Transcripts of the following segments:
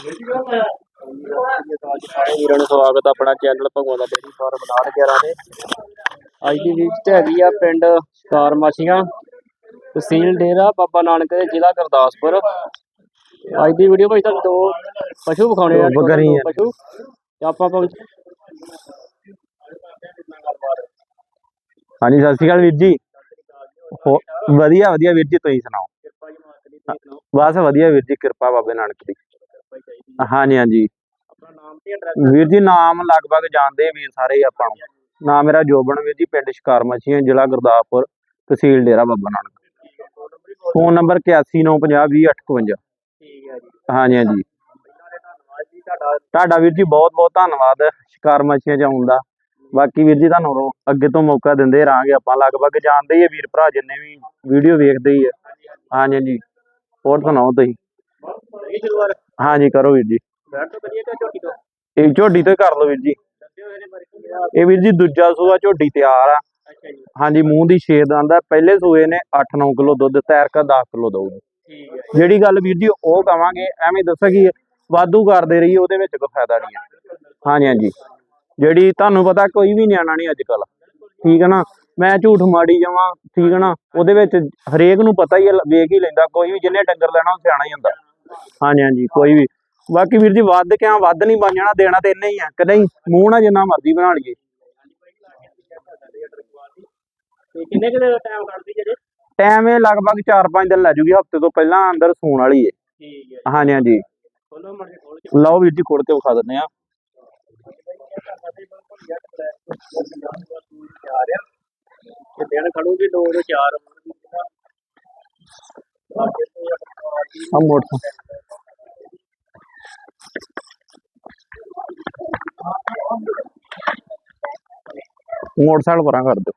ਵੀਰਾਂ ਨੂੰ ਸਵਾਗਤ ਆ ਆਪਣਾ ਚੈਨਲ ਭਗਵਾਨ ਦਾ ਡੇਰੀ ਫਾਰਮ ਨਾੜ ਗਿਆਰਾਂ ਦੇ ਅੱਜ ਦੀ ਵਿਜ਼ਿਟ ਹੈਗੀ ਆ ਪਿੰਡ ਕਾਰਮਾਸੀਆਂ ਤਹਿਸੀਲ ਡੇਰਾ ਬਾਬਾ ਨਾਨਕ ਦੇ ਜ਼ਿਲ੍ਹਾ ਗੁਰਦਾਸਪੁਰ। ਅੱਜ ਦੀ ਵੀਡੀਓ ਵਿੱਚ ਤੁਹਾਨੂੰ ਦੋ ਪਸ਼ੂ ਵਿਖਾਉਣੇ ਆ ਦੋ। ਪਸ਼ੂ। ਤੇ ਆਪਾਂ ਪਹੁੰਚ ਹਾਂਜੀ ਸਤਿ ਸ਼੍ਰੀ ਅਕਾਲ ਵੀਰ ਜੀ। ਵਧੀਆ ਵਧੀਆ ਵੀਰ ਜੀ ਤੁਸੀਂ ਸੁਣਾਓ? ਬਸ ਵਧੀਆ ਵੀਰ ਜੀ ਕਿਰਪਾ ਬਾਬੇ ਨਾਨਕ ਦੀ। ਹਾਂਜੀ ਹਾਂਜੀ। ਆਪਣਾ ਨਾਮ ਤੇ ਐਡਰੈਸ ਵੀਰ ਜੀ ਨਾਮ ਲਗਭਗ ਜਾਣਦੇ ਆ ਵੀਰ ਸਾਰੇ ਆਪਾਂ ਨਾਮ ਮੇਰਾ ਜੋਬਨ ਵੀਰ ਜੀ ਪਿੰਡ ਸ਼ਿਕਾਰ ਮੱਛੀਆਂ ਜ਼ਿਲ੍ਹਾ ਗੁਰਦਾਸਪੁਰ ਤਹਿਸੀਲ ਡੇਰਾ ਬਾਬਾ ਨਾਨਕ। ਫੋਨ ਨੰਬਰ 8195020852 ਠੀਕ ਹੈ ਜੀ। ਹਾਂਜੀ ਹਾਂਜੀ। ਧੰਨਵਾਦ ਜੀ ਤੁਹਾਡਾ ਤੁਹਾਡਾ ਵੀਰ ਜੀ ਬਹੁਤ ਬਹੁਤ ਧੰਨਵਾਦ ਸ਼ਿਕਾਰ ਮੱਛੀਆਂ ਚ ਆਉਣ ਦਾ। ਬਾਕੀ ਵੀਰ ਜੀ ਤੁਹਾਨੂੰ ਰੋ- ਅੱਗੇ ਤੋਂ ਮੌਕਾ ਦਿੰਦੇ ਰਹਾਂਗੇ ਆਪਾਂ। ਲਗਭਗ ਜਾਣਦੇ ਹੀ ਆ ਵੀਰ ਭਰਾ ਜਿੰਨੇ ਵੀ ਵੀਡੀਓ ਵੇਖਦੇ ਹੀ ਆ। ਹਾਂਜੀ ਹਾਂਜੀ। ਹੋਰ ਸੁਣਾਓ ਤੁਸੀਂ? ਇਹ ਹਾਂਜੀ ਕਰੋ ਵੀਰ ਜੀ। ਬੈਠ ਤੋਂ ਕਰੀਏ ਝੋਟੀ ਤੋਂ ਇਹ ਝੋਡੀ ਤੋਂ ਹੀ ਕਰ ਲਓ ਵੀਰ ਜੀ। ਇਹ ਵੀਰ ਜੀ ਦੂਜਾ ਸੂਆ ਝੋਡੀ ਤਿਆਰ ਆ। ਹਾਂਜੀ ਮੂੰਹ ਦੀ ਛੇਦ ਆਂਦਾ ਪਹਿਲੇ ਸੂਏ ਨੇ 8-9 ਕਿਲੋ ਦੁੱਧ ਤੈਰ ਕੇ 10 ਕਿਲੋ ਦਊਗੀ ਜਿਹੜੀ ਗੱਲ ਵੀਰ ਜੀ ਉਹ ਕਵਾਂਗੇ ਐਵੇਂ ਦੱਸਾਂ ਕਿ ਵਾਧੂ ਕਰਦੇ ਰਹੀ ਉਹਦੇ ਵਿੱਚ ਕੋਈ ਫਾਇਦਾ ਨਹੀਂ ਆ। ਹਾਂਜੀ ਹਾਂਜੀ। ਜਿਹੜੀ ਤੁਹਾਨੂੰ ਪਤਾ ਕੋਈ ਵੀ ਨਿਆਣਾ ਨਹੀਂ ਅੱਜ ਕੱਲ ਠੀਕ ਹੈ ਨਾ? ਮੈਂ ਝੂਠ ਮਾੜੀ ਜਾਵਾਂ ਠੀਕ ਹੈ ਨਾ? ਉਹਦੇ ਵਿੱਚ ਹਰੇਕ ਨੂੰ ਪਤਾ ਹੀ ਹੈ, ਵੇਖ ਹੀ ਲੈਂਦਾ। ਕੋਈ ਵੀ ਜਿਹਨੇ ਡੰਗਰ ਲੈਣਾ ਉਹ ਸਿਆਣਾ ਹੀ ਹੁੰਦਾ। ਹਾਂਜੀ ਹਾਂਜੀ ਕੋਈ ਵੀ। ਬਾਕੀ ਵੀਰ ਜੀ ਵੱਧ ਕਿਆ ਵੱਧ ਨਹੀਂ ਬਣ ਜਾਣਾ ਦੇਣਾ ਤੇ ਇੰਨਾ ਹੀ ਆ। ਕਿ ਨਹੀਂ ਮੂੰਹ ਨਾਲ ਜਿੰਨਾ ਮਰਜ਼ੀ ਬਣਾ ਲਈਏ। ਤੇ ਕਿੰਨੇ ਕਿਲੇ ਟਾਈਮ ਕੱਢਦੀ ਜਿਹੜੇ? ਟਾਈਮ ਇਹ ਲਗਭਗ 4-5 ਦਿਨ ਲੈ ਜੂਗੀ ਹਫ਼ਤੇ ਤੋਂ ਪਹਿਲਾਂ ਅੰਦਰ ਸੂਣ ਵਾਲੀ ਹੈ ਠੀਕ ਹੈ। ਹਾਂਜੀ ਹਾਂਜੀ। ਖੋਲੋ ਮੜ ਕੇ ਖੋਲ ਕੇ। ਲਓ ਵੀਰ ਜੀ ਖੋਲ ਕੇ ਵਿਖਾ ਦਿੰਦੇ ਆ। ਦਿਨ ਖੜੂਗੀ ਦੋ ਤੋਂ ਚਾਰ। ਆ ਮੋਟਰ ਮੋਟਰਸਾਈਕਲ ਪਰਾਂ ਕਰ ਦਿਓ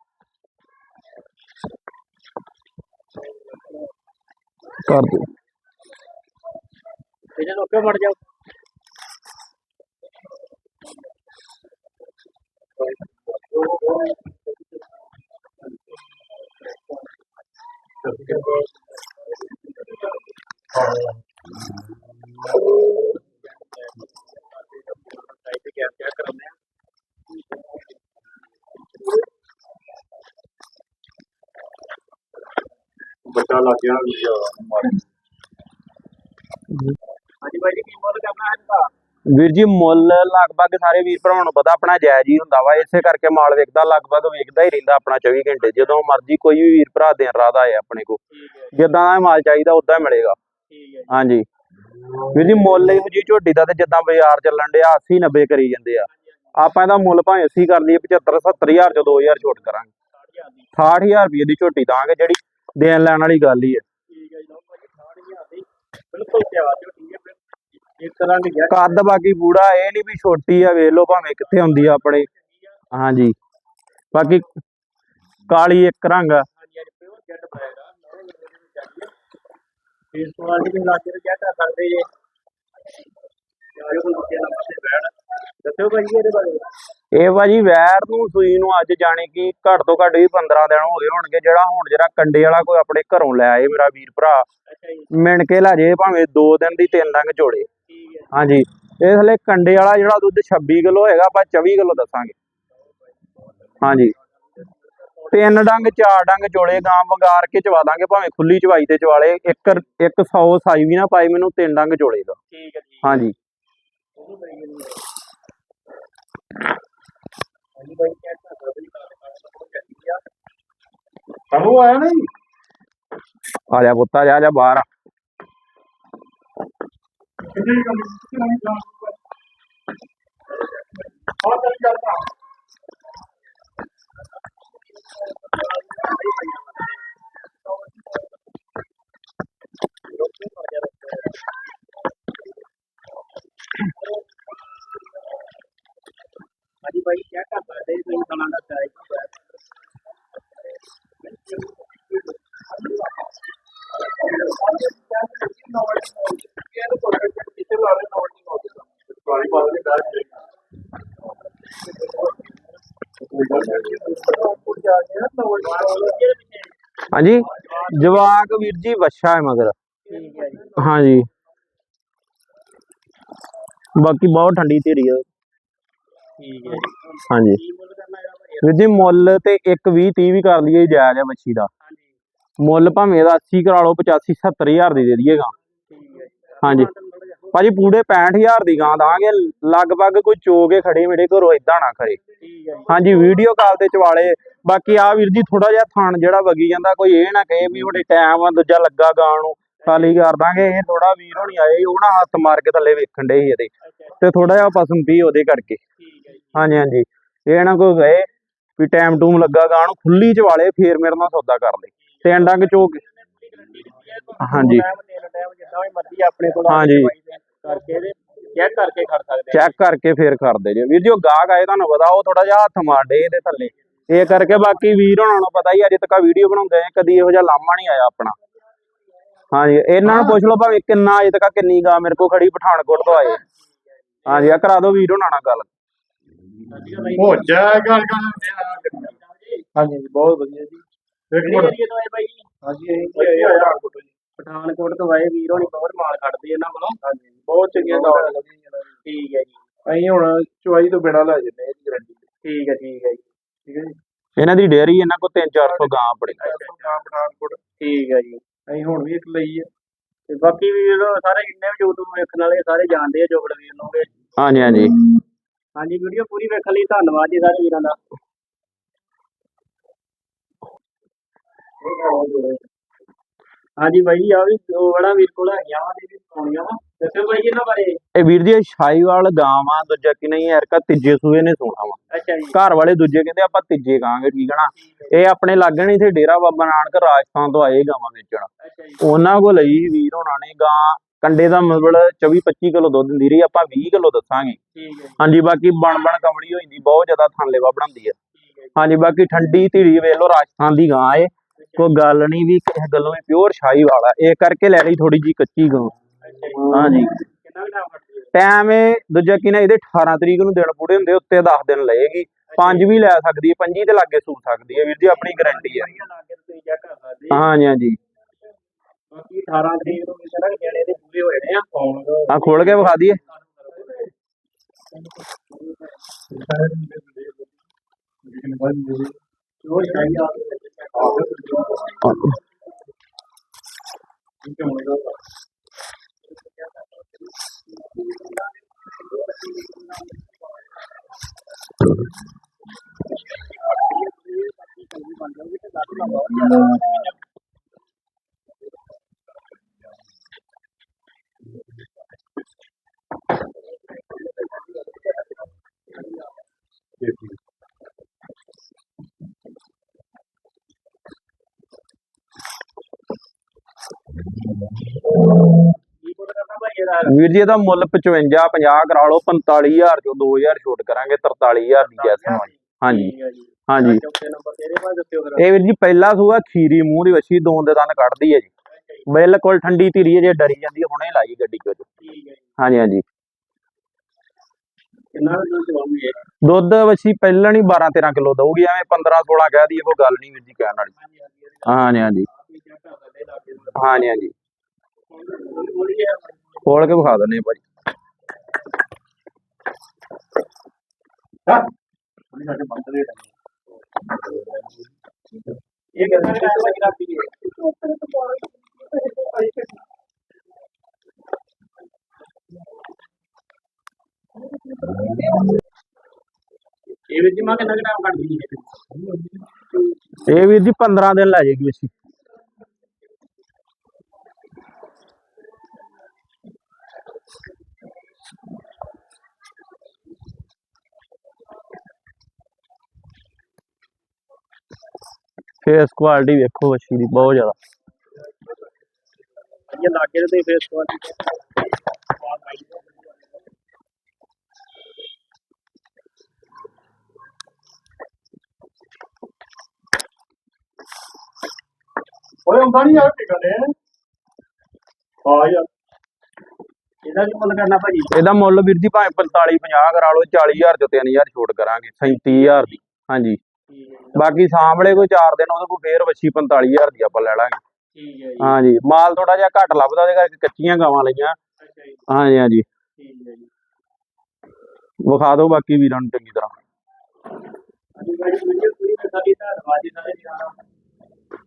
ਕਰ ਦਿਓ ਤੇ ਜੇ ਲੋਕੇ ਮੜ ਜਾਓ ਬੱਚਾ ਲੱਗ ਗਿਆ ਵੀਡੀਓ ਹਾਂਜੀ ਬਾਈ ਜੀ ਕੀ ਮੁੱਲ ਕਰਨਾ ਹੈ ਇਹਦਾ ਵੀਰ ਜੀ ਮੁੱਲ ਲਗਭਗ ਸਾਰੇ ਵੀਰ ਭਰਾਵਾਂ ਨੂੰ ਪਤਾ ਆਪਣਾ ਜਾਇਜ਼ ਹੀ ਹੁੰਦਾ ਵਾ। ਇਸੇ ਕਰਕੇ ਮਾਲ ਵਿਕਦਾ ਲਗਭਗ ਵਿਕਦਾ ਹੀ ਰਹਿੰਦਾ ਆਪਣਾ 24 ਘੰਟੇ। ਜਦੋਂ ਮਰਜ਼ੀ ਕੋਈ ਵੀ ਵੀਰ ਭਰਾ ਦਿਨ ਰਾਤ ਆਏ ਆਪਣੇ ਕੋ ਜਿੱਦਾਂ ਦਾ ਮਾਲ ਚਾਹੀਦਾ ਉਦਾਂ ਹੀ ਮਿਲੇਗਾ। ਹਾਂਜੀ। ਵੀਰ ਜੀ ਮੁੱਲ ਇਹੋ ਜੀ ਝੋਟੀ ਦਾ ਤੇ ਜਿੱਦਾਂ ਬਾਜ਼ਾਰ ਚੱਲਣ ਡਿਆ 80 90 ਕਰੀ ਜਾਂਦੇ ਆ। ਆਪਾਂ ਇਹਦਾ ਮੁੱਲ ਭਾਵੇਂ 80 ਕਰ ਲਈਏ 75 70000 ਚ 2000 ਛੋਟ ਕਰਾਂਗੇ। 60000 ਰੁਪਏ ਦੀ ਝੋਟੀ ਦਾਂਗੇ ਜਿਹੜੀ ਦੇਣ ਲੈਣ ਵਾਲੀ ਗੱਲ ਹੀ ਹੈ। ਠੀਕ ਹੈ ਜੀ ਲਓ ਭਾਜੀ 60000 ਦੀ ਬਿਲਕੁਲ ਤਿਆਰ ਜੋ ਠੀਕ ਹੈ ਫਿਰ। ਇਸ ਤਰ੍ਹਾਂ ਦੀ ਜੱਟ ਕੱਦ ਬਾਕੀ ਬੂੜਾ ਇਹ ਨਹੀਂ ਵੀ ਛੋਟੀ ਆ ਵੇਖ ਲਓ ਭਾਵੇਂ ਕਿੱਥੇ ਹੁੰਦੀ ਆ ਆਪਣੇ। ਹਾਂਜੀ। ਬਾਕੀ ਕਾਲੀ ਇੱਕ ਰੰਗ ਆ। ਇਸ ਦੇ ਇਲਾਕੇ ਦੇ ਆ ਸਕਦੇ ਜੇ ਯਾਰ ਕੋਈ ਬੱਚੇ ਦਾ ਪਾਸੇ ਬੈਠ ਦੱਸਿਓ ਇਹਦੇ ਬਾਰੇ। ਇਹ ਭਾਜੀ ਵੈਰ ਨੂੰ ਸੂਈ ਨੂੰ ਅੱਜ ਜਾਣੇ ਕਿ ਘੱਟ ਤੋਂ ਘੱਟ ਵੀ 15 ਦਿਨ ਹੋ ਗਏ ਹੋਣਗੇ ਜਿਹੜਾ ਹੁਣ ਜਿਹੜਾ ਕੰਡੇ ਵਾਲਾ ਕੋਈ ਆਪਣੇ ਘਰੋਂ ਲੈ ਆਏ ਮੇਰਾ ਵੀਰ ਭਰਾ। ਮਿਣ ਕੇ ਲੈ ਜੇ ਭਾਵੇਂ 2 ਦਿਨ ਦੀ ਤਿੰਨ ਡੰਗ ਜੋੜੇ। ਹਾਂਜੀ। ਇਹ ਹਲੇ ਕੰਡੇ ਵਾਲਾ ਜਿਹੜਾ ਦੁੱਧ 26 ਕਿਲੋ ਹੈਗਾ ਆਪਾਂ 24 ਕਿਲੋ ਦੱਸਾਂਗੇ। ਹਾਂਜੀ। ਤਿੰਨ ਡੰਗ ਚਾਰ ਡੰਗ ਚੋਲੇ ਗਾਂ ਵੰਗਾਰ ਕੇ ਚਵਾ ਦਾਂਗੇ ਭਾਵੇਂ ਖੁੱਲੀ ਚਵਾਈ ਤੇ ਚਵਾਲੇ ਇੱਕ ਇੱਕ 100 ਸਾਈ ਵੀ ਨਾ ਪਾਈ ਮੈਨੂੰ ਤਿੰਨ ਡੰਗ ਚੋਲੇ ਦਾ। ਠੀਕ ਹੈ ਜੀ। ਹਾਂਜੀ। ਕੀ ਕਰ ਸਕਦੇ ਜੀ ਆਇਆ ਆ ਜਾ ਪੁੱਤ ਜਾ ਜਾ ਬਾਹਰ ਆ। ਕਿੰਨੀ ਕੰਮ ਕਿੰਨੀ ਨਹੀਂ ਕੰਮ ਆ ਚੱਲ ਚੱਲਦਾ ਹਾਂਜੀ ਭਾਈ ਕੀ ਕਰ ਸਕਦੇ ਜੀ ਤੁਸੀਂ ਖਾਣਾ ਦਾ ਚਾਹੀਦਾ ਪਾਣੀ ਪਾ ਦੇ ਕਰ ਦੇ ਹਾਂਜੀ ਜਵਾਕ ਵੀਰ ਜੀ ਵੱਛਾ ਹੈ ਮਗਰ ਠੀਕ ਹੈ ਜੀ ਹਾਂਜੀ ਬਾਕੀ ਬਹੁਤ ਠੰਡੀ ਧੀਰੀ ਆ ਠੀਕ ਹੈ ਹਾਂਜੀ। ਵੀਰ ਜੀ ਮੁੱਲ ਤੇ 1 20 30 ਵੀ ਕਰ ਲਈਏ ਜਾਇਜ਼ ਆ ਮੱਛੀ ਦਾ। ਮੁੱਲ ਭਾਵੇਂ ਇਹਦਾ 80 ਕਰਾ ਲਓ 85 70 ਹਜ਼ਾਰ ਦੀ ਦੇ ਦਈਏਗਾ ਹੈ ਹਾਂਜੀ। ਭਾਜੀ ਪੂਰੇ 65000 ਦੀ ਗਾਂ ਦਾਂਗੇ। ਲਗਭਗ ਕੋਈ ਚੋ ਕੇ ਖੜੇ ਮੇਰੇ ਘਰੋਂ ਇਦਾਂ ਨਾ ਕਰੇ। ਹੈ ਹਾਂਜੀ ਵੀਡੀਓ ਕਾਲ ਤੇ ਚਵਾਲੇ। ਬਾਕੀ ਆ ਵੀਰ ਜੀ ਥੋੜਾ ਜਿਹਾ ਥਣ ਜਿਹੜਾ ਵਗੀ ਜਾਂਦਾ ਕੋਈ ਇਹ ਨਾ ਕਹੇ ਵੀ ਉਹਦੇ ਟਾਈਮ ਆ ਦੂਜਾ ਲੱਗਾ ਗਾਂ ਨੂੰ ਖਾਲੀ ਕਰ ਦਾਂਗੇ। ਇਹ ਥੋੜਾ ਵੀਰ ਹੋਣੀ ਆਏ ਉਹ ਨਾ ਹੱਥ ਮਾਰ ਕੇ ਥੱਲੇ ਵੇਖਣ ਦੇ ਸੀ ਇਹਦੇ। ਤੇ ਥੋੜਾ ਜਿਹਾ ਪਸਮ ਪੀ ਉਹਦੇ ਕਰਕੇ। ਹੈ ਹਾਂਜੀ ਹਾਂਜੀ। ਇਹ ਨਾ ਕੋਈ ਗਏ ਵੀ ਟਾਈਮ ਟੂਮ ਲੱਗਾ ਗਾਂ ਨੂੰ ਖੁੱਲੀ ਚਵਾਲੇ ਫੇਰ ਮੇਰੇ ਨਾਲ ਸੌਦਾ ਕਰ ਲਈ ਤੇ ਅੰਡਾਂ ਕਿ ਚੋਕ ਹਾਂਜੀ। ਹਾਂਜੀ। ਚੈੱਕ ਕਰਕੇ ਖੜ ਸਕਦੇ ਚੈੱਕ ਕਰਕੇ ਫੇਰ ਕਰਦੇ ਜੇ। ਵੀਰ ਜੀ, ਉਹ ਗਾਹਕ ਆਏ, ਤੁਹਾਨੂੰ ਪਤਾ, ਉਹ ਥੋੜਾ ਜਿਹਾ ਹੱਥ ਮਾਰਦੇ ਇਹਦੇ ਥੱਲੇ। ਇਹ ਕਰਕੇ ਬਾਕੀ ਵੀਰ ਹੋਣਾ ਨੂੰ ਪਤਾ ਹੀ ਅਜੇ ਤੱਕ ਵੀਡੀਓ ਬਣਾਉਂਦੇ ਆ ਕਦੀ ਇਹੋ ਜਿਹਾ ਲਾਮਾ ਨਹੀਂ ਆਇਆ ਆਪਣਾ। ਹਾਂਜੀ, ਇਹਨਾਂ ਨੂੰ ਪੁੱਛ ਲਓ ਭਾਵੇਂ ਕਿੰਨਾ, ਅਜੇ ਤੱਕ ਕਿੰਨੀ ਗਾ ਮੇਰੇ ਕੋਲ ਖੜੀ ਪਠਾਨਕੋਟ ਤੋਂ ਆਏ। ਹਾਂਜੀ ਆ ਕਰਾ ਦਿਓ ਵੀਰ ਹੋਣਾ ਨਾਲ ਗੱਲ। ਹੋ ਜਾਏਗਾ ਗੱਲ ਹਾਂਜੀ ਬਹੁਤ ਵਧੀਆ ਜੀ। ਇੱਕ ਕਿਹੜੀ ਮਿੰਟ। ਏਰੀਏ ਤੋਂ ਆਏ ਬਾਈ ਜੀ? ਹਾਂਜੀ ਇਹ ਆਇਆ ਆਇਆ ਪਠਾਨਕੋਟ ਤੋਂ ਆਏ ਵੀਰ ਹੋਣੀ ਬਹੁਤ ਮਾਲ ਕੱਢਦੇ ਇਹਨਾਂ ਕੋਲੋਂ। ਹਾਂਜੀ। ਬਹੁਤ ਚੰਗੀਆਂ ਦਵਾਈਆਂ ਲੱਗੀਆਂ ਠੀਕ ਹੈ ਜੀ। ਅਸੀਂ ਹੁਣ ਚੁਆਈ ਤੋਂ ਬਿਨਾ ਲੈ ਜੰਨੇ ਇਹਦੀ ਗਰੰਟੀ ਠੀਕ ਹੈ ਠੀਕ ਹੈ ਜੀ। ਠੀਕ ਹੈ ਜੀ? ਇਹਨਾਂ ਦੀ ਡੇਅਰੀ ਇਹਨਾਂ ਕੋਲ 3-400 ਗਾਂ ਆਪਣੇ ਪੰਜਾਬ ਪਠਾਨਕੋਟ। ਠੀਕ ਹੈ ਜੀ। ਅਸੀਂ ਹੁਣ ਵੀ ਇੱਕ ਲਈ ਹੈ। ਤੇ ਬਾਕੀ ਵੀਰ ਸਾਰੇ ਜਿੰਨੇ ਵੀ YouTube ਵੇਖਣ ਵਾਲੇ ਸਾਰੇ ਜਾਣਦੇ ਆ ਜੋਗੜ ਵੀਰ ਨੂੰ। ਹਾਂਜੀ ਹਾਂਜੀ। ਹਾਂਜੀ ਵੀਡੀਓ ਪੂਰੀ ਵੇਖਣ ਲਈ ਧੰਨਵਾਦ ਜੀ ਸਾਰੇ ਵੀਰਾਂ ਦਾ। ਹਾਂਜੀ ਬਾਈ ਆ ਵੀ ਦੋ ਵੜਾ ਵੀਰ ਕੋਲ ਹੈਗੀਆਂ ਵਾ ਤੇ ਵੀ ਪਾਉਣੀਆਂ ਵਾ। ਦੱਸੋ ਬਾਈ ਇਹਨਾਂ ਬਾਰੇ। ਇਹ ਵੀਰ ਜੀ ਇਹ ਸ਼ਾਹੀਵਾਲ ਗਾਂ ਵਾ ਦੂਜਾ ਕਿ ਨਹੀਂ ਯਾਰ ਕਾ ਤੀਜੇ ਸੂਏ ਨੇ ਸੋਣਾ ਵਾ। ਅੱਛਾ ਜੀ। ਘਰ ਵਾਲੇ ਦੂਜੇ ਕਹਿੰਦੇ ਆਪਾਂ ਤੀਜੇ ਕਹਾਂਗੇ ਠੀਕ ਹੈ ਨਾ? ਇਹ ਆਪਣੇ ਲਾਗੇ ਨਹੀਂ ਇੱਥੇ ਡੇਰਾ ਬਾਬਾ ਨਾਨਕ ਰਾਜਸਥਾਨ ਤੋਂ ਆਏ ਗਾਵਾਂ ਵੇਚਣ। ਅੱਛਾ ਜੀ। ਉਹਨਾਂ ਕੋਲ ਲਈ ਵੀਰ ਹੋਣਾ ਨੇ ਗਾਂ ਕੰਡੇ ਦਾ ਮਤਲਬ 24 25 ਕਿਲੋ ਦੁੱਧ ਦਿੰਦੀ ਰਹੀ ਆਪਾਂ 20 ਕਿਲੋ ਦੱਸਾਂਗੇ। ਠੀਕ ਹੈ ਜੀ, ਹਾਂਜੀ ਬਾਕੀ ਬਣ ਬਣ ਕਮਲੀ ਹੋ ਜਾਂਦੀ ਬਹੁਤ ਜ਼ਿਆਦਾ ਥਾਂਲੇਵਾ ਬਣਾਉਂਦੀ ਜੀ, ਹਾਂਜੀ ਬਾਕੀ ਠੰਡੀ ਧੀਰੀ ਵੇਖ ਲਓ ਰਾਜਸਥਾਨ ਦੀ ਗਾਂ ਏ। ਕੋਈ ਗੱਲ ਨਹੀਂ ਵੀ ਕਿਸੇ ਗੱਲੋਂ ਵੀ ਪਿਓਰ ਸ਼ਾਹੀ ਵਾਲਾ। ਇਹ ਕਰਕੇ ਲੈ ਲਈ ਥੋੜੀ ਜੀ ਕੱਚੀ ਗਾਂ। ਹਾਂਜੀ। ਟਾਈਮ ਇਹ ਦੂਜਾ ਕੀ ਨਾ ਇਹਦੇ 18 ਤਰੀਕ ਨੂੰ ਦਿਨ ਪੂਰੇ ਹੁੰਦੇ ਉੱਤੇ 10 ਦਿਨ ਲਏਗੀ। ਪੰਜ ਵੀ ਲੈ ਸਕਦੀ ਹੈ ਪੰਜੀ ਤੇ ਲਾਗੇ ਸੂ ਸਕਦੀ ਹੈ ਵੀਰ ਜੀ ਆਪਣੀ ਗਾਰੰਟੀ ਹੈ। ਹਾਂਜੀ ਹਾਂਜੀ। ਬਾਕੀ 18 ਤਰੀਕ ਨੂੰ ਕਿਸੇ ਨਾ ਜਿਹੜੇ ਦੇ ਪੂਰੇ ਹੋਏ ਨੇ ਆ ਆ ਖੋਲ ਕੇ ਵਿਖਾ ਦਈਏ ਉਹ ਸ਼ਾਹੀ ਆ ਕੀ ਬੋਲ ਕਰਨਾ ਭਾਈ ਇਹਦਾ ਵੀਰ ਜੀ ਇਹਦਾ ਮੁੱਲ 55 50 ਕਰਾ ਲਓ 45000 ਚੋਂ 2000 ਛੋਟ ਕਰਾਂਗੇ 43000 ਦੀ ਵਾਲੀ ਹਾਂਜੀ ਹੈ ਜੀ ਹਾਂਜੀ। ਇਹ ਵੀਰ ਜੀ ਪਹਿਲਾ ਸੂਆ ਖੀਰੀ ਮੂੰਹ ਦੀ ਵੱਛੀ ਦੋ ਦੇ ਦੰਦ ਕੱਢਦੀ ਹੈ ਜੀ। ਬਿਲਕੁਲ ਠੰਡੀ ਧੀਰੀ ਹੈ ਜੇ ਡਰੀ ਜਾਂਦੀ ਹੈ, ਹੁਣੇ ਲਾਈ ਗੱਡੀ ਚ ਹੈ ਜੀ। ਹਾਂਜੀ ਹਾਂਜੀ। ਦੁੱਧ ਵੱਛੀ ਪਹਿਲਾਂ ਨਹੀਂ 12 13 ਕਿਲੋ ਦਊਗੀ ਐਵੇਂ 15 16 ਕਹਿ ਦਈਏ ਕੋਈ ਗੱਲ ਨਹੀਂ ਵੀਰ ਜੀ ਕਹਿਣ ਵਾਲੀ। ਹਾਂਜੀ ਹਾਂਜੀ ਹਾਂਜੀ। ਹਾਂਜੀ ਖੋਲ ਕੇ ਵਿਖਾ ਆ ਭਾਜੀ ਇਹ ਵੀ ਜੀ 15 ਦਿਨ ਲੈ ਜਾਏਗੀ ਵੱਛੀ ਫੇਸ ਕੁਆਲਿਟੀ ਵੇਖੋ ਵੱਛੀ ਦੀ ਬਹੁਤ ਜ਼ਿਆਦਾ। ਇਹ ਲਾਗੇ ਤੇ ਫੇਸ ਕੁਆਲਿਟੀ ਓਏ ਹੁੰਦਾ ਨਹੀਂ ਯਾਰ ਟਿਕਣੇ ਹਾਂ ਯਾਰ। ਇਹਦਾ ਕੀ ਮੁੱਲ ਕਰਨਾ ਭਾਜੀ? ਇਹਦਾ ਮੁੱਲ ਵੀਰ ਜੀ ਭਾਵੇਂ 45 50 ਕਰਾ ਲਓ 40000 ਚੋਂ 3000 ਛੋਟ ਕਰਾਂਗੇ 37000 ਦੀ। ਹਾਂਜੀ। ਹੈ ਬਾਕੀ ਸਾਹਮਣੇ ਕੋਈ 4 ਦਿਨ ਉਹਦੇ ਕੋਲ ਫੇਰ ਵੱਛੀ 45000 ਦੀ ਆਪਾਂ ਲੈ ਲਾਂਗੇ। ਹਾਂਜੀ ਮਾਲ ਥੋੜਾ ਜਿਹਾ ਘੱਟ ਲੱਭਦਾ ਉਹਦੇ ਕਰਕੇ ਕੱਚੀਆਂ ਗਾਵਾਂ ਲਈਆਂ। ਹਾਂਜੀ ਹਾਂਜੀ। ਵਿਖਾ ਦਿਓ ਬਾਕੀ ਵੀਰਾਂ ਨੂੰ ਚੰਗੀ ਤਰ੍ਹਾਂ।